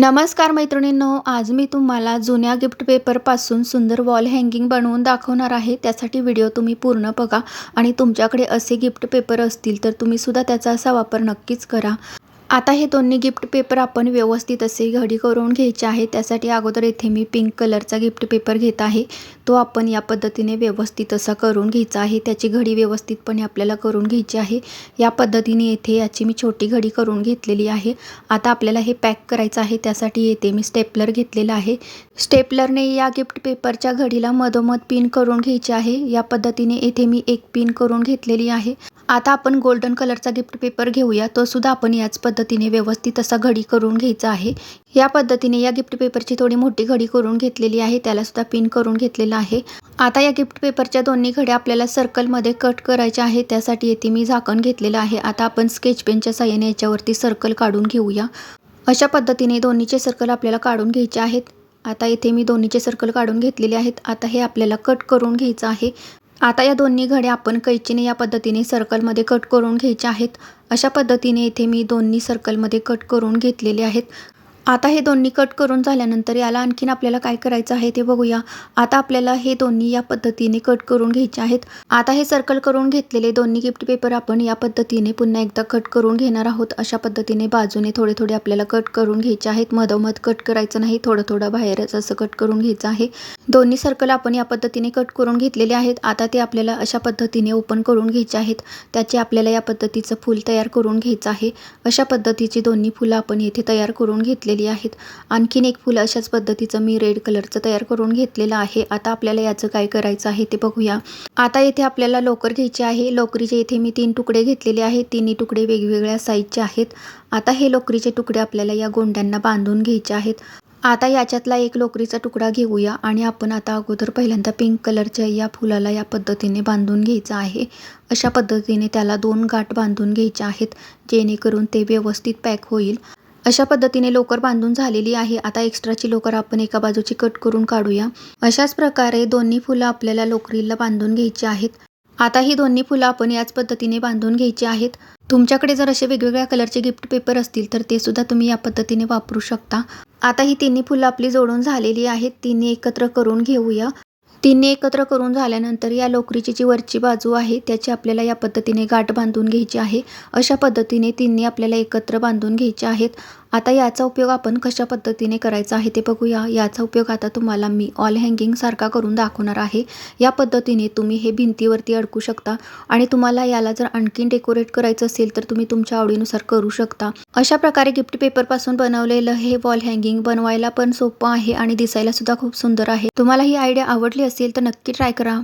नमस्कार मैत्रिणींनो आज मी तुम्हाला जुन्या गिफ्ट पेपरपासून सुंदर वॉल हँगिंग बनवून दाखवणार आहे. त्यासाठी व्हिडिओ तुम्ही पूर्ण बघा आणि तुमच्याकडे असे गिफ्ट पेपर असतील तर तुम्ही सुद्धा त्याचा असा वापर नक्कीच करा. आता हे दोन्ही गिफ्ट पेपर आपण व्यवस्थित असे घडी करून घ्यायचे आहे त्यासाठी अगोदर येथे मी पिंक कलरचा गिफ्ट पेपर घेत आहे. तो आपण या पद्धतीने व्यवस्थित असा करून घ्यायचा आहे. त्याची घडी व्यवस्थितपणे आपल्याला करून घ्यायची आहे. या पद्धतीने येथे याची मी छोटी घडी करून घेतलेली आहे. आता आपल्याला हे पॅक करायचं आहे. त्यासाठी येथे मी स्टेपलर घेतलेला आहे. स्टेपलरने या गिफ्ट पेपरच्या घडीला मधोमध पिन करून घ्यायची आहे. या पद्धतीने येथे मी एक पिन करून घेतलेली आहे. आता आपण गोल्डन कलरचा गिफ्ट पेपर घेऊया. तो सुद्धा आपण याच पद्धतीने व्यवस्थित असा घडी करून घ्यायचा आहे. या पद्धतीने या गिफ्ट पेपरची थोडी मोठी घडी करून घेतलेली आहे. त्याला सुद्धा पिन करून घेतलेला आहे. आता या गिफ्ट पेपरच्या दोन्ही घड्या आपल्याला सर्कलमध्ये कट करायच्या आहे त्यासाठी येथे मी झाकण घेतलेलं आहे. आता आपण स्केच पेनच्या साह्याने याच्यावरती सर्कल काढून घेऊया. अशा पद्धतीने दोन्हीचे सर्कल आपल्याला काढून घ्यायचे आहेत. आता इथे मी दोन्हीचे सर्कल काढून घेतलेले आहेत. आता हे आपल्याला कट करून घ्यायचं आहे. आता या दोन्ही घड्या आपण कैचीने या पद्धतीने सर्कलमध्ये कट करून घ्यायच्या आहेत. अशा पद्धतीने इथे मी दोन्ही सर्कलमध्ये कट करून घेतलेले आहेत. आता हे दोन्ही कट करून झाल्यानंतर याला आणखीन आपल्याला काय करायचं आहे ते बघूया. आता आपल्याला हे दोन्ही या पद्धतीने कट करून घ्यायचे आहेत. आता हे सर्कल करून घेतलेले दोन्ही गिफ्ट पेपर आपण या पद्धतीने पुन्हा एकदा कट करून घेणार आहोत. अशा पद्धतीने बाजूने थोडे थोडे आपल्याला कट करून घ्यायचे आहेत. मधोमध कट करायचं नाही. थोडं थोडं बाहेरच असं कट करून घ्यायचं आहे. दोन्ही सर्कल आपण या पद्धतीने कट करून घेतलेले आहेत. आता ते आपल्याला अशा पद्धतीने ओपन करून घ्यायचे आहेत. त्याचे आपल्याला या पद्धतीचं फूल तयार करून घ्यायचं आहे. अशा पद्धतीची दोन्ही फुलं आपण येथे तयार करून घेतलेली आहेत. आणखीन एक फुलं अशाच पद्धतीचं मी रेड कलरचं तयार करून घेतलेलं आहे. आता आपल्याला याचं काय करायचं आहे ते बघूया. आता येथे आपल्याला लोकर घ्यायची आहे. लोकरीचे इथे मी तीन तुकडे घेतलेले आहेत. तिन्ही तुकडे वेगवेगळ्या साईजचे आहेत. आता हे लोकरीचे तुकडे आपल्याला या गोंड्यांना बांधून घ्यायचे आहेत. आता याच्यातला एक लोकरीचा तुकडा घेऊया आणि आपण आता अगोदर पहिल्यांदा पिंक कलरच्या या फुलाला या पद्धतीने बांधून घ्यायचं आहे. अशा पद्धतीने त्याला दोन गाठ बांधून घ्यायच्या आहेत. जेणेकरून ते व्यवस्थित पॅक होईल. अशा पद्धतीने लोकर बांधून झालेली आहे. आता एक्स्ट्राची लोकर आपण एका बाजूची कट करून काढूया. अशाच प्रकारे दोन्ही फुलं आपल्याला लोकरीला बांधून घ्यायची आहेत. आता ही दोन्ही फुलं आपण याच पद्धतीने बांधून घ्यायची आहेत. तुमच्याकडे जर असे वेगवेगळ्या कलरचे गिफ्ट पेपर असतील तर ते सुद्धा तुम्ही या पद्धतीने वापरू शकता. आता ही तिन्ही फुलं आपली जोडून झालेली आहेत. तिन्ही एकत्र करून घेऊया. तिन्ही एकत्र करून झाल्यानंतर या लोकरीची जी वरची बाजू आहे त्याची आपल्याला या पद्धतीने गाठ बांधून घ्यायची आहे. अशा पद्धतीने तिन्ही आपल्याला एकत्र बांधून घ्यायचे आहेत. आता याचा उपयोग आपण कशा पद्धतीने करायचा आहे ते बघूया. याचा उपयोग आता तुम्हाला मी ऑल हँगिंगसारखा करून दाखवणार आहे. या पद्धतीने तुम्ही हे भिंतीवरती अडकू शकता आणि तुम्हाला याला जर आणखीन डेकोरेट करायचं असेल तर तुम्ही तुमच्या आवडीनुसार करू शकता. अशा प्रकारे गिफ्ट पेपरपासून बनवलेलं हे वॉल हँगिंग बनवायला पण सोपं आहे आणि दिसायला सुद्धा खूप सुंदर आहे. तुम्हाला ही आयडिया आवडली असेल तर नक्की ट्राय करा.